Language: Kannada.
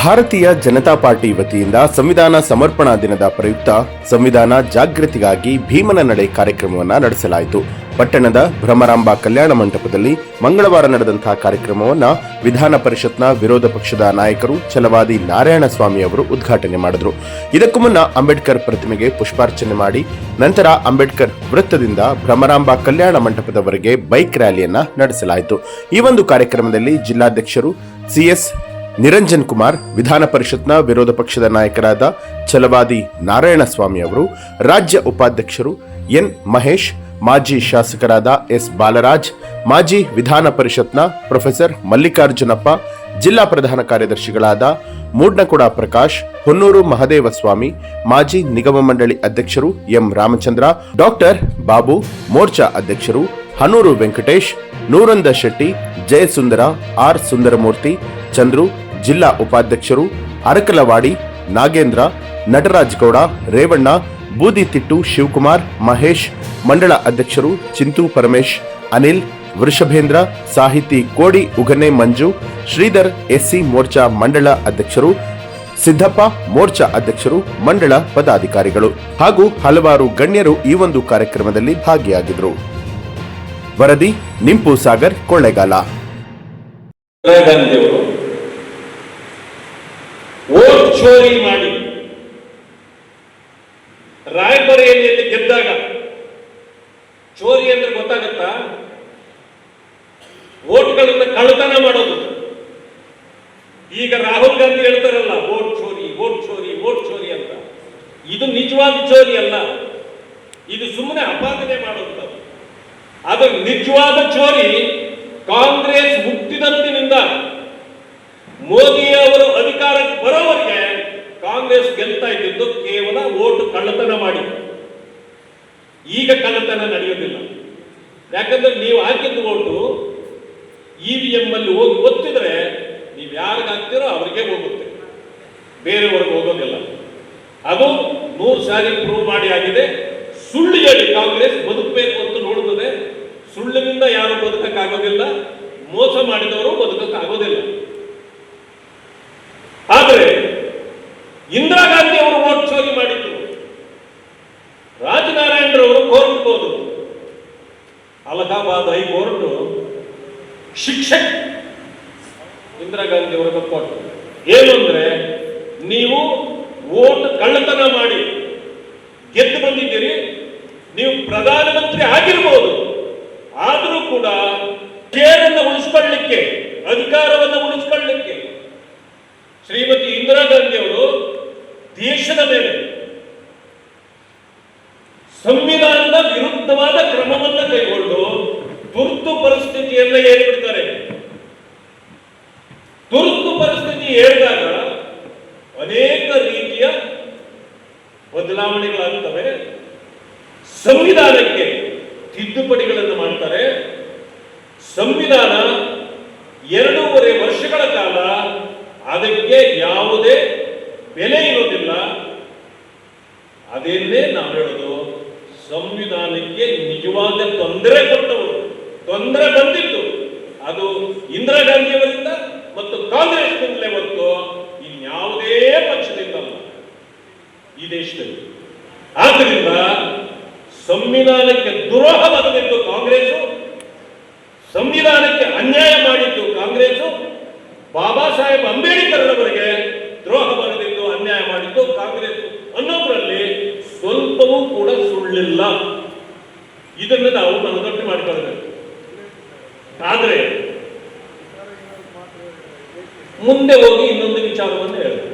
ಭಾರತೀಯ ಜನತಾ ಪಾರ್ಟಿ ವತಿಯಿಂದ ಸಂವಿಧಾನ ಸಮರ್ಪಣಾ ದಿನದ ಪ್ರಯುಕ್ತ ಸಂವಿಧಾನ ಜಾಗೃತಿಗಾಗಿ ಭೀಮನ ನಡೆ ಕಾರ್ಯಕ್ರಮವನ್ನು ನಡೆಸಲಾಯಿತು. ಪಟ್ಟಣದ ಭ್ರಮರಾಂಬ ಕಲ್ಯಾಣ ಮಂಟಪದಲ್ಲಿ ಮಂಗಳವಾರ ನಡೆದಂತಹ ಕಾರ್ಯಕ್ರಮವನ್ನು ವಿಧಾನ ಪರಿಷತ್ನ ವಿರೋಧ ಪಕ್ಷದ ನಾಯಕರು ಛಲವಾದಿ ನಾರಾಯಣಸ್ವಾಮಿ ಅವರು ಉದ್ಘಾಟನೆ ಮಾಡಿದರು. ಇದಕ್ಕೂ ಮುನ್ನ ಅಂಬೇಡ್ಕರ್ ಪ್ರತಿಮೆಗೆ ಪುಷ್ಪಾರ್ಚನೆ ಮಾಡಿ ನಂತರ ಅಂಬೇಡ್ಕರ್ ವೃತ್ತದಿಂದ ಭ್ರಮರಾಂಬ ಕಲ್ಯಾಣ ಮಂಟಪದವರೆಗೆ ಬೈಕ್ ರ್ಯಾಲಿಯನ್ನ ನಡೆಸಲಾಯಿತು. ಈ ಒಂದು ಕಾರ್ಯಕ್ರಮದಲ್ಲಿ ಜಿಲ್ಲಾಧ್ಯಕ್ಷರು ಸಿಎಸ್ ನಿರಂಜನ್ ಕುಮಾರ್, ವಿಧಾನ ಪರಿಷತ್ನ ವಿರೋಧ ಪಕ್ಷದ ನಾಯಕರಾದ ಛಲವಾದಿ ನಾರಾಯಣಸ್ವಾಮಿ ಅವರು, ರಾಜ್ಯ ಉಪಾಧ್ಯಕ್ಷರು ಎನ್ ಮಹೇಶ್, ಮಾಜಿ ಶಾಸಕರಾದ ಎಸ್ ಬಾಲರಾಜ್, ಮಾಜಿ ವಿಧಾನ ಪರಿಷತ್ನ ಪ್ರೊಫೆಸರ್ ಮಲ್ಲಿಕಾರ್ಜುನಪ್ಪ, ಜಿಲ್ಲಾ ಪ್ರಧಾನ ಕಾರ್ಯದರ್ಶಿಗಳಾದ ಮೂಡ್ನಕುಡ ಪ್ರಕಾಶ್, ಹೊನ್ನೂರು ಮಹದೇವಸ್ವಾಮಿ, ಮಾಜಿ ನಿಗಮ ಮಂಡಳಿ ಅಧ್ಯಕ್ಷರು ಎಂ ರಾಮಚಂದ್ರ, ಡಾಕ್ಟರ್ ಬಾಬು ಮೋರ್ಚಾ ಅಧ್ಯಕ್ಷರು ಹನೂರು ವೆಂಕಟೇಶ್, ನೂರಂದ ಶೆಟ್ಟಿ, ಜಯಸುಂದರ, ಆರ್ ಸುಂದರಮೂರ್ತಿ, ಚಂದ್ರು ಜಿಲ್ಲಾ ಉಪಾಧ್ಯಕ್ಷರು ಅರಕಲವಾಡಿ, ನಾಗೇಂದ್ರ, ನಟರಾಜ್ ಗೌಡ, ರೇವಣ್ಣ ಬೂದಿತಿಟ್ಟು ಶಿವಕುಮಾರ್, ಮಹೇಶ್, ಮಂಡಳ ಅಧ್ಯಕ್ಷರು ಚಿಂತು ಪರಮೇಶ್, ಅನಿಲ್, ವೃಷಭೇಂದ್ರ, ಸಾಹಿತಿ ಕೋಡಿ ಉಗನೆ ಮಂಜು, ಶ್ರೀಧರ್ ಎಸ್ಸಿ ಮೋರ್ಚಾ ಮಂಡಳ ಅಧ್ಯಕ್ಷರು, ಸಿದ್ದಪ್ಪ ಮೋರ್ಚಾ ಅಧ್ಯಕ್ಷರು, ಮಂಡಳ ಪದಾಧಿಕಾರಿಗಳು ಹಾಗೂ ಹಲವಾರು ಗಣ್ಯರು ಈ ಒಂದು ಕಾರ್ಯಕ್ರಮದಲ್ಲಿ ಭಾಗಿಯಾಗಿದ್ದರು. ವರದಿ ನಿಂಪು ಸಾಗರ್ ಕೊಳ್ಳೇಗಾಲ. ಚೋರಿ ಮಾಡಿ. ರಾಯಬರೇಲಿಯಲ್ಲಿ ಗೆದ್ದಾಗ ಚೋರಿ ಅಂದ್ರೆ ಗೊತ್ತಾಗತ್ತಾ? ಓಟ್ಗಳನ್ನ ಕಳ್ಳತನ ಮಾಡೋದು. ಈಗ ರಾಹುಲ್ ಗಾಂಧಿ ಹೇಳ್ತಾರಲ್ಲ ಓಟ್ ಚೋರಿ ಓಟ್ ಚೋರಿ ಓಟ್ ಚೋರಿ ಅಂತ. ಇದು ನಿಜವಾದ ಚೋರಿ ಅಲ್ಲ. ಇದು ಸುಮ್ಮನೆ ಅಪಾದನೆ ಮಾಡುವಂಥದ್ದು ಅದು ನಿಜವಾದ ಚೋರಿ ಕಾಂಗ್ರೆಸ್ ಹುಟ್ಟಿದಂದಿನಿಂದ ಮೋದಿ ಅವರು ಅಧಿಕಾರಕ್ಕೆ ಬರೋವರೆಗೆ ಕಾಂಗ್ರೆಸ್ ಗೆಲ್ತಾ ಇದ್ದಿದ್ದು ಕೇವಲ ಓಟು ಕಳ್ಳತನ ಮಾಡಿ. ಈಗ ಕಳ್ಳತನ ನಡೆಯೋದಿಲ್ಲ ಯಾಕಂದ್ರೆ ನೀವು ಹಾಕಿದ್ದು ಓಟು ಇ ವಿ ಎಂ ಅಲ್ಲಿ ಹೋಗಿ ಗೊತ್ತಿದ್ರೆ ನೀವು ಯಾರಿಗೆ ಹಾಕ್ತೀರೋ ಅವ್ರಿಗೆ ಹೋಗುತ್ತೆ. ಬೇರೆಯವ್ರಿಗೆ ಹೋಗೋದಿಲ್ಲ. ಅದು ನೂರು ಸಾರಿ ಪ್ರೂವ್ ಮಾಡಿ ಆಗಿದೆ. ಸುಳ್ಳು ಹೇಳಿ ಕಾಂಗ್ರೆಸ್ ಬದುಕಬೇಕು ಅಂತ ನೋಡುತ್ತದೆ. ಸುಳ್ಳಿನಿಂದ ಯಾರು ಬದುಕಕ್ಕಾಗೋದಿಲ್ಲ. ಮೋಸ ಮಾಡಿದವರು ಬದುಕಕ್ಕಾಗೋದಿಲ್ಲ ಆದರೆ ಇಂದಿರಾ ಗಾಂಧಿ ಚೋರಿ ಮಾಡಿದ್ರು. ರಾಜನಾರಾಯಣರವರು ಕೋರ್ಟ್ ಹೋದರು ಅಲಹಾಬಾದ್ ಹೈಕೋರ್ಟ್ ಶಿಕ್ಷೆ ಇಂದಿರಾ ಗಾಂಧಿ ಅವರ ಕೊಟ್ಟು ಏನು ಅಂದ್ರೆ, ನೀವು ಓಟ್ ಕಳ್ಳತನ ಮಾಡಿ ಗೆದ್ದು ಬಂದಿದ್ದೀರಿ, ನೀವು ಪ್ರಧಾನಮಂತ್ರಿ ಆಗಿರ್ಬೋದು. ಆದರೂ ಕೂಡ ಚೇರನ್ನು ಉಳಿಸ್ಕೊಳ್ಳಿಕ್ಕೆ, ಅಧಿಕಾರವನ್ನು ಉಳಿಸ್ಕೊಳ್ಳಿಕ್ಕೆ ಶ್ರೀಮತಿ ಇಂದಿರಾ ಗಾಂಧಿ ಅವರು ದೇಶದ ಮೇಲೆ ಸಂವಿಧಾನದ ವಿರುದ್ಧವಾದ ಕ್ರಮವನ್ನು ಕೈಗೊಂಡು ತುರ್ತು ಪರಿಸ್ಥಿತಿಯನ್ನ ಹೇಳ್ಬಿಡ್ತಾರೆ. ತುರ್ತು ಪರಿಸ್ಥಿತಿ ಹೇಳಿದಾಗ ಅನೇಕ ರೀತಿಯ ಬದಲಾವಣೆಗಳಾಗ್ತವೆ. ಸಂವಿಧಾನಕ್ಕೆ ತಿದ್ದುಪಡಿಗಳನ್ನು ಮಾಡ್ತಾರೆ. ಸಂವಿಧಾನ ಎರಡೂವರೆ ವರ್ಷಗಳ ಕಾಲ ಅದಕ್ಕೆ ಯಾವುದೇ ಬೆಲೆ ಇರೋದಿಲ್ಲ. ಅದೇನೇ ನಾವು ಹೇಳೋದು, ಸಂವಿಧಾನಕ್ಕೆ ನಿಜವಾದ ತೊಂದರೆ ಕೊಟ್ಟವರು. ತೊಂದರೆ ಬಂದಿತ್ತು. ಅದು ಇಂದಿರಾ ಗಾಂಧಿಯವರಿಂದ ಮತ್ತು ಕಾಂಗ್ರೆಸ್ನಿಂದಲೇ ಹೊತ್ತು ಇನ್ಯಾವುದೇ ಪಕ್ಷದಿಂದಲ್ಲ ಈ ದೇಶದಲ್ಲಿ. ಆದ್ದರಿಂದ ಸಂವಿಧಾನಕ್ಕೆ ದ್ರೋಹ ಬರೆದಿದ್ದು ಕಾಂಗ್ರೆಸ್ ಸಂವಿಧಾನಕ್ಕೆ ಅನ್ಯಾಯ ಮಾಡಿದ್ದು ಕಾಂಗ್ರೆಸ್ ಬಾಬಾ ಸಾಹೇಬ್ ಅಂಬೇಡ್ಕರ್ ಅವರಿಗೆ ದ್ರೋಹ ಬರೆದಿದ್ದು ಅನ್ಯಾಯ ಮಾಡಿದ್ದು ಕಾಂಗ್ರೆಸ್ ಅನ್ನೋದ್ರಲ್ಲಿ ಸ್ವಲ್ಪವೂ ಕೂಡ ಸುಳ್ಳಿಲ್ಲ ಇದನ್ನ ನಾವು ಮನದಟ್ಟು ಮಾಡಿಕೊಳ್ಳಬೇಕು. ಆದ್ರೆ ಮುಂದೆ ಹೋಗಿ ಇನ್ನೊಂದು ವಿಚಾರವನ್ನು ಹೇಳ್ತಾರೆ